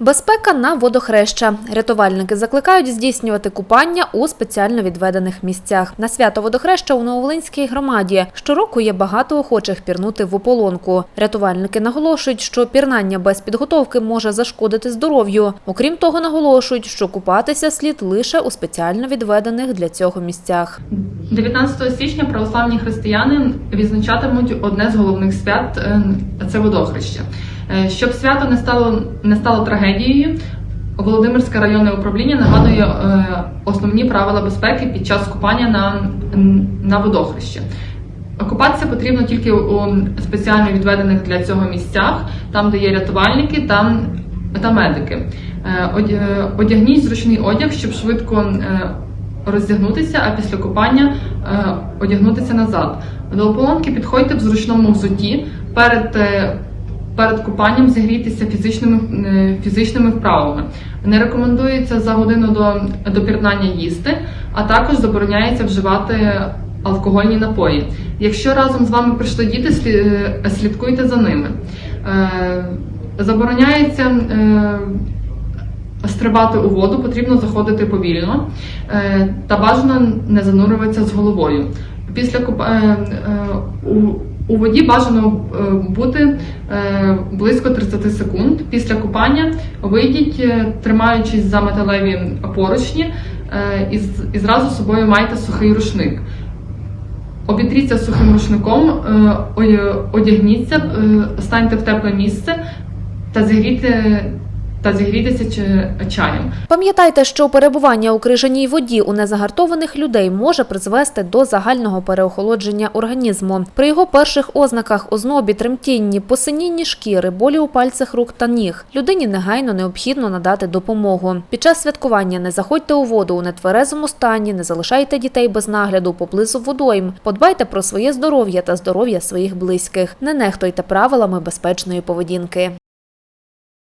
Безпека на водохреща. Рятувальники закликають здійснювати купання у спеціально відведених місцях. На свято водохреща у Нововолинській громаді щороку є багато охочих пірнути в ополонку. Рятувальники наголошують, що пірнання без підготовки може зашкодити здоров'ю. Окрім того, наголошують, що купатися слід лише у спеціально відведених для цього місцях. 19 січня православні християни відзначатимуть одне з головних свят е, це водохреще. Е, Щоб свято не стало не стало трагедією, Володимирське районне управління нагадує е, основні правила безпеки під час купання на, на водохреще. Купатися потрібно тільки у спеціально відведених для цього місцях, там, де є рятувальники та, та медики. Е, Одягніть зручний одяг, щоб швидко роздягнутися, а після купання одягнутися назад. До ополонки підходьте в зручному взутті. Перед, перед купанням зігрійтеся фізичними, е, фізичними вправами. Не рекомендується за годину до, до пірнання їсти, а також забороняється вживати алкогольні напої. Якщо разом з вами прийшли діти, е, слідкуйте за ними. Е, Забороняється стрибати у воду, потрібно заходити повільно та бажано не занурюватися з головою. Після у, у воді бажано е, бути е, близько 30 секунд. Після купання вийдіть, е, тримаючись за металеві поручні, і, зразу з собою майте сухий рушник. Обітріться сухим рушником, одягніться, станьте в тепле місце та зігрійте та зігрійтеся чи- чаєм. Пам'ятайте, що перебування у крижаній воді у незагартованих людей може призвести до загального переохолодження організму. При його перших ознаках ознобі, тремтінні, посинінні шкіри, болі у пальцях рук та ніг людині негайно необхідно надати допомогу. Під час святкування не заходьте у воду у нетверезому стані, не залишайте дітей без нагляду поблизу водойм. Подбайте про своє здоров'я та здоров'я своїх близьких. Не нехтуйте правилами безпечної поведінки.